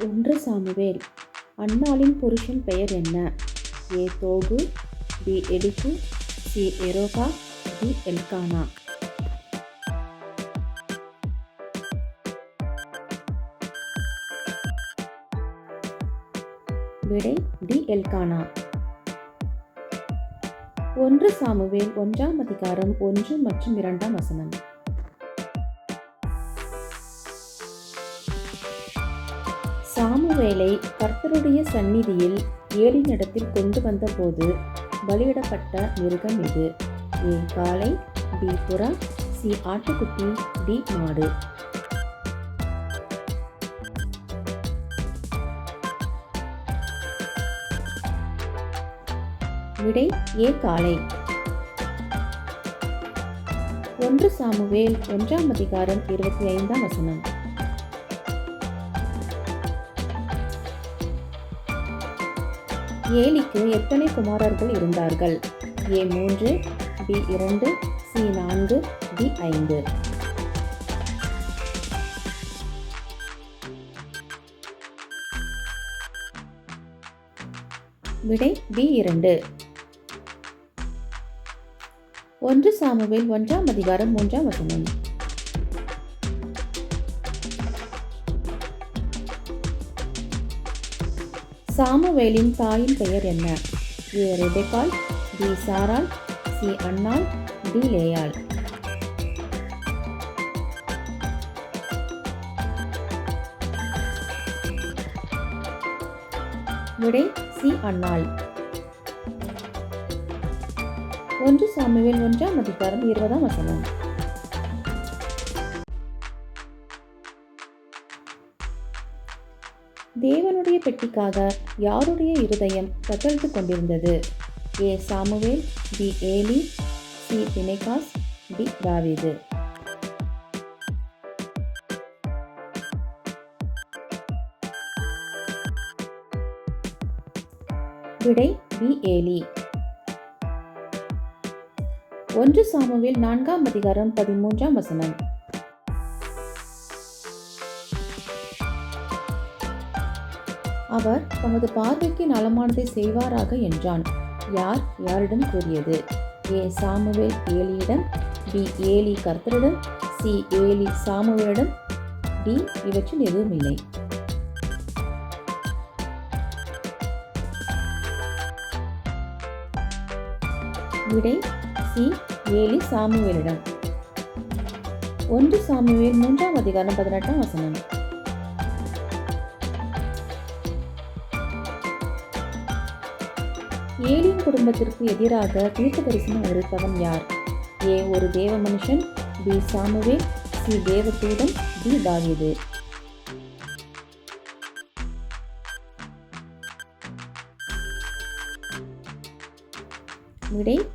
ஒன்று சாமுவேல். அன்னாளின் புருஷன் பெயர் என்ன? ஏ தோகு பி எடிக்கு சி எரோகா டி எல்கானா. விடை டி எல்கானா. ஒன்று சாமுவேல் ஒன்றாம் அதிகாரம் ஒன்று மற்றும் இரண்டாம் வசனம். இஸ்ரவேலை கர்த்தருடைய சந்நிதியில் ஏழினிடத்தில் கொண்டு வந்தபோது பலியிடப்பட்ட மிருகம் இது. ஏ காளை பி புறா சி ஆட்டுக்குட்டி டி மாடு. விடை ஏ காளை ஒன்று சாமுவேல் ஒன்றாம் அதிகாரம் இருபத்தி ஐந்தாம் வசனம். ஏலிக்கு எத்தனை குமாரர்கள் இருந்தார்கள்? ஏ மூன்று பி இரண்டு சி நான்கு டி ஐந்து. விடை பி இரண்டு. ஒன்று சாமுவேல் ஒன்றாம் அதிகாரம் மூன்றாம் வசனம். சாமுவேலின் தாயின் பெயர் என்ன? ஏ. ரெபெக்கால் பி. சாரால் சி. அண்ணால் டி. லேயாள். விடை சி. அன்னாள் ஒன்று சாமுவேல் ஒன்றாம் அதிகாரம் இருபதாம் வசனம். தேவனுடைய பெட்டிக்காக யாருடைய இருதயம் தத்தளித்து கொண்டிருந்தது A. Samuel B. Eli C. Phinehas D. தாவீது. விடை பி. ஏலி. ஒன்று சாமுவேல் நான்காம் அதிகாரம் பதிமூன்றாம் வசனம். அவர் தமது பார்வைக்கு நலமானதை செய்வாராக என்றான். யார்? யாரிடம் கூறியது? ஏ. சாமுவேல் ஏலியிடம் பி. ஏலி கர்த்தரிடம் சி. ஏலி சாமுவேலிடம். டி. இவற்றில் எதுவும் இல்லை. விடை சி. ஏலி சாமுவேலிடம். ஒன்று சாமுவேல் மூன்றாம் அதிகாரம் பதினெட்டாம் வசனம். ஏலியின் குடும்பத்திற்கு எதிராக தீர்க்க தரிசனம் உரைத்தவன் யார்? ஏ. ஒரு தேவ மனுஷன். பி. Samuel C. தேவதூதன். டி. தாவீது. விடை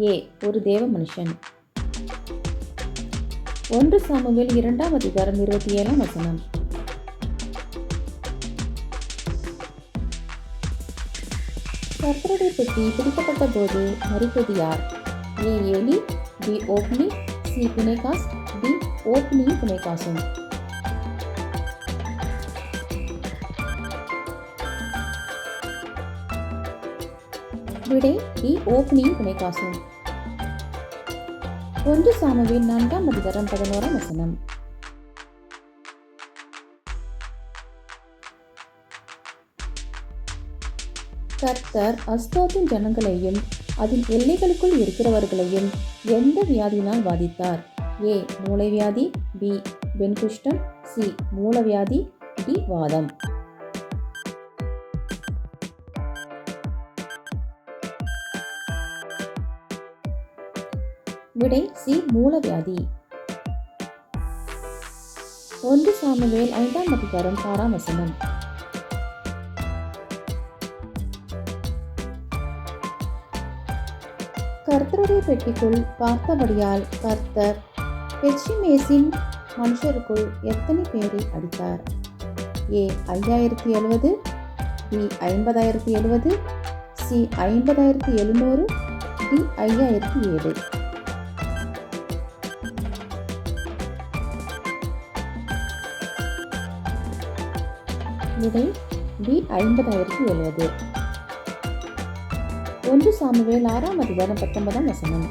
ஏ. ஒரு தேவ மனுஷன். ஒன்று சாமுவேல் இரண்டாம் அதிகாரம் இருபத்தி ஏழாம் வசனம். கர்த்தருடைய பெட்டி பிடிக்கப்பட்ட போது மறித்தது யார்? A. Eli B. Hophni C. Phinehas D. ஓப்னியும் பிணைகாசும் விடை டி ஓப்னியும் பிணைகாசும் ஒன்று சாமுவின் நான்காம் அதிகாரம் பதினோராம் வசனம். கர்த்தர் அஸ்தோத்தின் ஜனங்களையும் அதன் எல்லைகளுக்குள் இருக்கிறவர்களையும் எந்த வியாதியினால் பாதித்தார்? ஏ மூளைவியாதி பி வெண்குஷ்டம் சி மூலவியாதி டி வாதம். விடை சி மூலவியாதி. ஒன்று சாமுவேல் ஐந்தாம் அதிகாரம் ஆறாம் வசனம். கர்த்தருடைய பெட்டிக்குள் பார்த்தபடியால் கர்த்தர் பெச்சிமேசின் மனுஷருக்குள் எத்தனை பேரை அடித்தார்? ஏ ஐயாயிரத்தி எழுவது பி ஐம்பதாயிரத்தி எழுவது சி ஐம்பதாயிரத்தி எழுநூறு டி ஐயாயிரத்தி ஏழு. விடை பி ஐம்பதாயிரத்தி எழுபது ஒன்று சாமுவேல் ஆறாம் அதிகாரம் பத்தொன்பதாம் வசனம்.